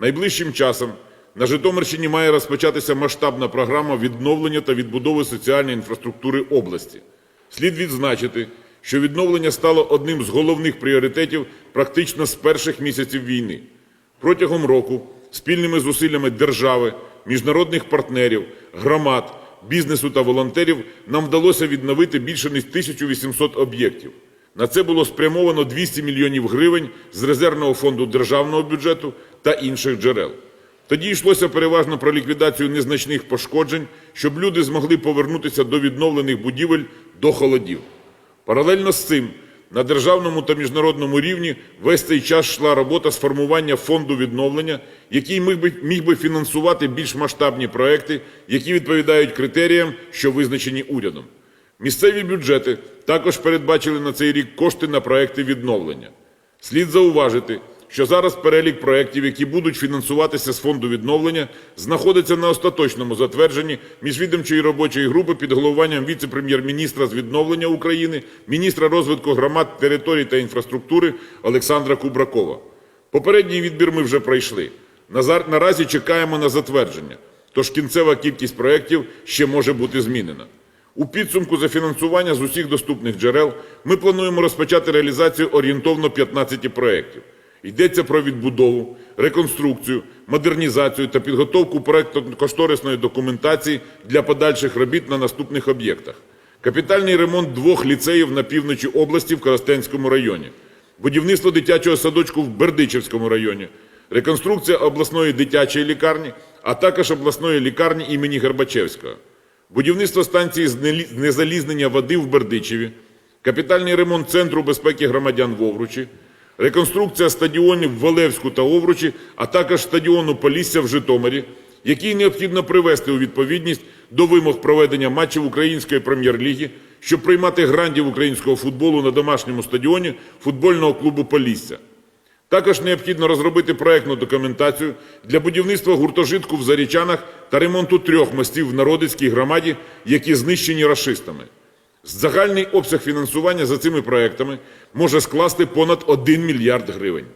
Найближчим часом на Житомирщині має розпочатися масштабна програма відновлення та відбудови соціальної інфраструктури області. Слід відзначити, що відновлення стало одним з головних пріоритетів практично з перших місяців війни. Протягом року спільними зусиллями держави, міжнародних партнерів, громад, бізнесу та волонтерів нам вдалося відновити більше ніж 1800 об'єктів. На це було спрямовано 200 мільйонів гривень з резервного фонду державного бюджету та інших джерел. Тоді йшлося переважно про ліквідацію незначних пошкоджень, щоб люди змогли повернутися до відновлених будівель до холодів. Паралельно з цим на державному та міжнародному рівні весь цей час йшла робота з формування фонду відновлення, який міг би, міг би фінансувати більш масштабні проекти, які відповідають критеріям, що визначені урядом. Місцеві бюджети також передбачили на цей рік кошти на проекти відновлення. Слід зауважити, що зараз перелік проєктів, які будуть фінансуватися з фонду відновлення, знаходиться на остаточному затвердженні міжвідомчої робочої групи під головуванням віце-прем'єр-міністра з відновлення України, міністра розвитку громад, територій та інфраструктури Олександра Кубракова. Попередній відбір ми вже пройшли. Наразі чекаємо на затвердження, тож кінцева кількість проєктів ще може бути змінена. У підсумку за фінансування з усіх доступних джерел ми плануємо розпочати реалізацію орієнтовно 15 проєктів. Йдеться про відбудову, реконструкцію, модернізацію та підготовку проєктно-кошторисної документації для подальших робіт на наступних об'єктах. Капітальний ремонт двох ліцеїв на півночі області в Коростенському районі, будівництво дитячого садочку в Бердичівському районі, реконструкція обласної дитячої лікарні, а також обласної лікарні імені Горбачевського. Будівництво станції знелі- знезалізнення води в Бердичеві, капітальний ремонт Центру безпеки громадян в Овручі, реконструкція стадіонів в Олевську та Овручі, а також стадіону Полісся в Житомирі, який необхідно привести у відповідність до вимог проведення матчів Української прем'єр-ліги, щоб приймати грандів українського футболу на домашньому стадіоні футбольного клубу Полісся. Також необхідно розробити проектну документацію для будівництва гуртожитку в Зарічанах та ремонту трьох мостів в Народицькій громаді, які знищені рашистами. Загальний обсяг фінансування за цими проектами може скласти понад 1 мільярд гривень.